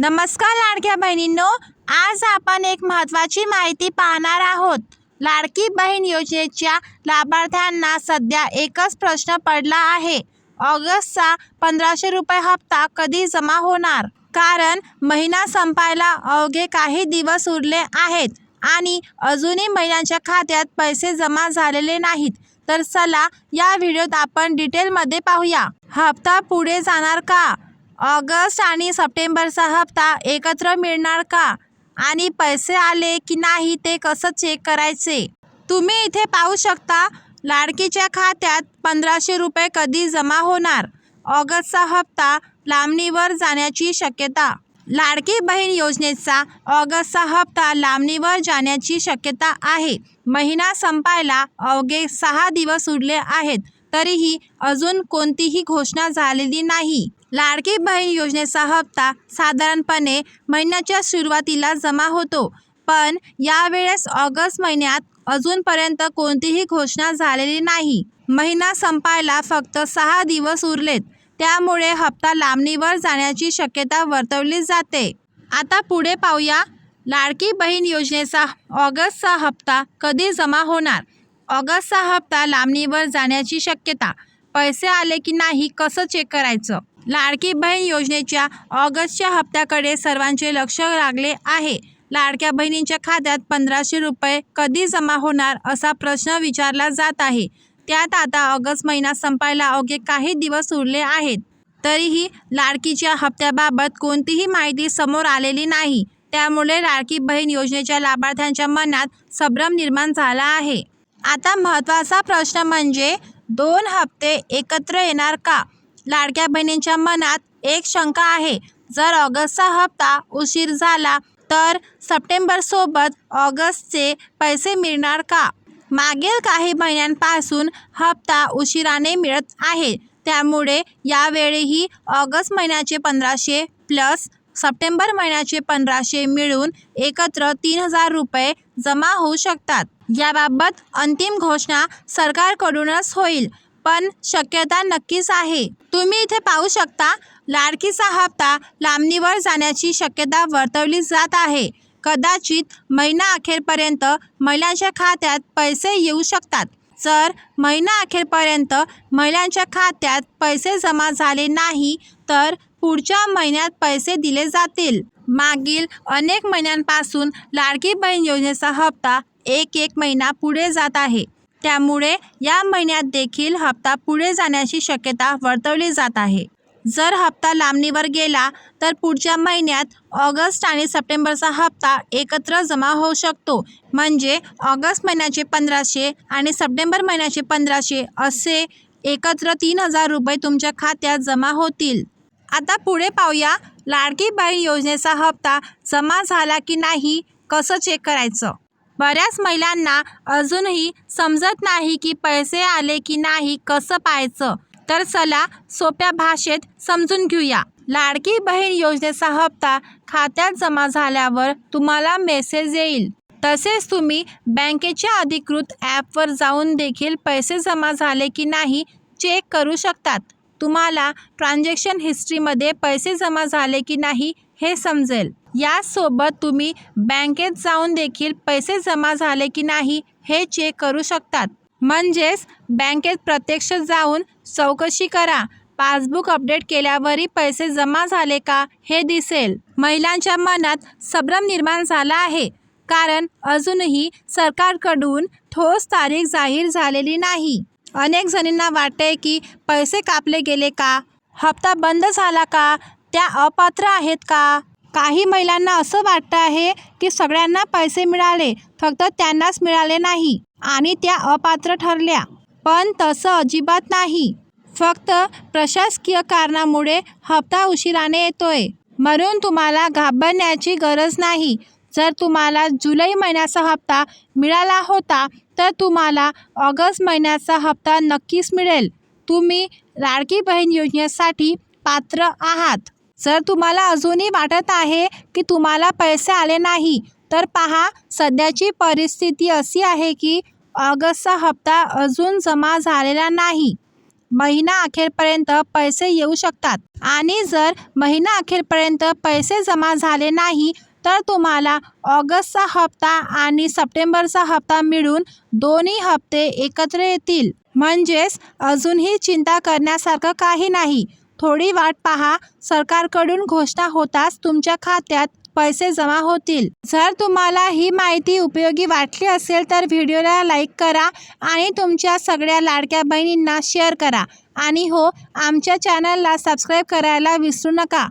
नमस्कार लाडक्या बहिणींनो आज आपण एक महत्त्वाची माहिती पाहणार आहोत. लाडकी बहीण योजनेच्या लाभार्थ्यांना सध्या एकच प्रश्न पडला आहे. ऑगस्टचा पंधराशे रुपये हप्ता कधी जमा होणार? कारण महिना संपायला अवघे काही दिवस उरले आहेत आणि अजूनही महिन्यांच्या खात्यात पैसे जमा झालेले नाहीत. तर चला या व्हिडिओत आपण डिटेलमध्ये पाहूया. हप्ता पुढे जाणार का? ऑगस्ट आणि सप्टेंबरचा हप्ता एकत्र मिळणार का? आणि पैसे आले की नाही ते कसं चेक करायचे? तुम्ही इथे पाहू शकता लाडकीच्या खात्यात पंधराशे रुपये कधी जमा होणार? ऑगस्टचा हप्ता लांबणीवर जाण्याची शक्यता? लाडकी बहीण योजनेचा ऑगस्टचा हप्ता लांबणीवर जाण्याची शक्यता आहे. महिना संपायला अवघे सहा दिवस उरले आहेत तरीही अजून कोणतीही घोषणा झालेली नाही. लाडकी बहीण योजनेचा हप्ता साधारणपणे महिन्याच्या सुरुवातीला जमा होतो पण यावेळेस ऑगस्ट महिन्यात अजूनपर्यंत कोणतीही घोषणा झालेली नाही. महिना संपायला फक्त सहा दिवस उरलेत त्यामुळे हप्ता लांबणीवर जाण्याची शक्यता वर्तवली जाते. आता पुढे पाहूया लाडकी बहीण योजनेचा ऑगस्टचा हप्ता कधी जमा होणार? ऑगस्टचा हप्ता लांबणीवर जाण्याची शक्यता पैसे आले की नाही कसं चेक करायचं? लाडकी बहीण योजनेच्या ऑगस्टच्या हप्त्याकडे सर्वांचे लक्ष लागले आहे. लाडक्या बहिणींच्या खात्यात पंधराशे रुपये कधी जमा होणार असा प्रश्न विचारला जात आहे. त्यात आता ऑगस्ट महिना संपायला अवघे काही दिवस उरले आहेत. तरीही लाडकीच्या हप्त्याबाबत कोणतीही माहिती समोर आलेली नाही. त्यामुळे लाडकी बहीण योजनेच्या लाभार्थ्यांच्या मनात संभ्रम निर्माण झाला आहे. आता महत्त्वाचा प्रश्न म्हणजे दोन हप्ते एकत्र येणार का? लाडक्या बहिणींच्या मनात एक शंका आहे. जर ऑगस्टचा हप्ता उशीर झाला तर सप्टेंबरसोबत ऑगस्टचे पैसे मिळणार का? मागील काही महिन्यांपासून हप्ता उशिराने मिळत आहे. त्यामुळे यावेळीही ऑगस्ट महिन्याचे पंधराशे प्लस सप्टेंबर महिन्याचे पंधराशे मिळून एकत्र तीन हजार रुपये जमा होऊ शकतात. याबाबत अंतिम घोषणा सरकारकडूनच होईल. पण शक्यता नक्कीच आहे. तुम्ही इथे पाहू शकता लाडकीचा हप्ता लांबणीवर जाण्याची शक्यता वर्तवली जात आहे. कदाचित महिना अखेरपर्यंत महिलांच्या खात्यात पैसे येऊ शकतात. जर महिना अखेरपर्यंत महिलांच्या खात्यात पैसे जमा झाले नाही तर पुढच्या महिन्यात पैसे दिले जातील. मागील अनेक महिन्यांपासून लाडकी बहीण योजनेचा हप्ता एक एक महिना पुढे जात आहे. त्यामुळे या महिन्यात देखील हप्ता पुढे जाण्याची शक्यता वर्तवली जात आहे. जर हप्ता लांबणीवर गेला तर पुढच्या महिन्यात ऑगस्ट आणि सप्टेंबरचा हप्ता एकत्र जमा होऊ शकतो. म्हणजे ऑगस्ट महिन्याचे पंधराशे आणि सप्टेंबर महिन्याचे पंधराशे असे एकत्र तीन हजार रुपये तुमच्या खात्यात जमा होतील. आता पुढे पाहूया लाडकी बहीण योजनेचा हप्ता जमा झाला की नाही कसं चेक करायचं? बऱ्याच महिलांना अजूनही समजत नाही की पैसे आले की नाही कसं पाहायचं? तर चला सोप्या भाषेत समजून घेऊया. लाडकी बहीण योजनेचा हप्ता खात्यात जमा झाल्यावर तुम्हाला मेसेज येईल. तसेच तुम्ही बँकेच्या अधिकृत ॲपवर जाऊन देखील पैसे जमा झाले की नाही चेक करू शकतात. तुम्हाला ट्रान्झॅक्शन हिस्ट्रीमध्ये पैसे जमा झाले की नाही हे समजेल. यासोबत तुम्ही बँकेत जाऊन देखील पैसे जमा झाले की नाही हे चेक करू शकतात. म्हणजेच बँकेत प्रत्यक्ष जाऊन चौकशी करा. पासबुक अपडेट केल्यावरही पैसे जमा झाले का हे दिसेल. महिलांच्या मनात संभ्रम निर्माण झाला आहे. कारण अजूनही सरकारकडून ठोस तारीख जाहीर झालेली नाही. अनेक जणींना वाटते की पैसे कापले गेले का? हप्ता बंद झाला का? त्या अपात्र आहेत का? काही महिलांना असं वाटतं आहे की सगळ्यांना पैसे मिळाले फक्त त्यांनाच मिळाले नाही आणि त्या अपात्र ठरल्या. पण तसं अजिबात नाही. फक्त प्रशासकीय कारणामुळे हप्ता उशिराने येतोय. म्हणून तुम्हाला घाबरण्याची गरज नाही. जर तुम्हाला जुलै महिन्याचा हप्ता मिळाला होता तर तुम्हाला ऑगस्ट महिन्याचा हप्ता नक्कीच मिळेल. तुम्ही लाडकी बहीण योजनेसाठी पात्र आहात. जर तुम्हाला अजूनही वाटत आहे की तुम्हाला पैसे आले नाही तर पहा सध्याची परिस्थिती अशी आहे की ऑगस्टचा हप्ता अजून जमा झालेला नाही. महिना अखेरपर्यंत पैसे येऊ शकतात. आणि जर महिना अखेरपर्यंत पैसे जमा झाले नाही तर तुम्हाला ऑगस्टचा हप्ता आणि सप्टेंबरचा हप्ता मिळून दोन्ही हप्ते एकत्र येतील. म्हणजेच अजूनही चिंता करण्यासारखं काही नाही. थोडी वाट पहा. सरकारकडून घोषणा होताच तुमच्या खात्यात पैसे जमा होतील. जर तुम्हाला ही माहिती उपयोगी वाटली असेल तर व्हिडिओला लाईक करा आणि तुमच्या सगळ्या लाडक्या बहिणींना शेअर करा. आणि हो आमच्या चॅनलला सबस्क्राईब करायला विसरू नका.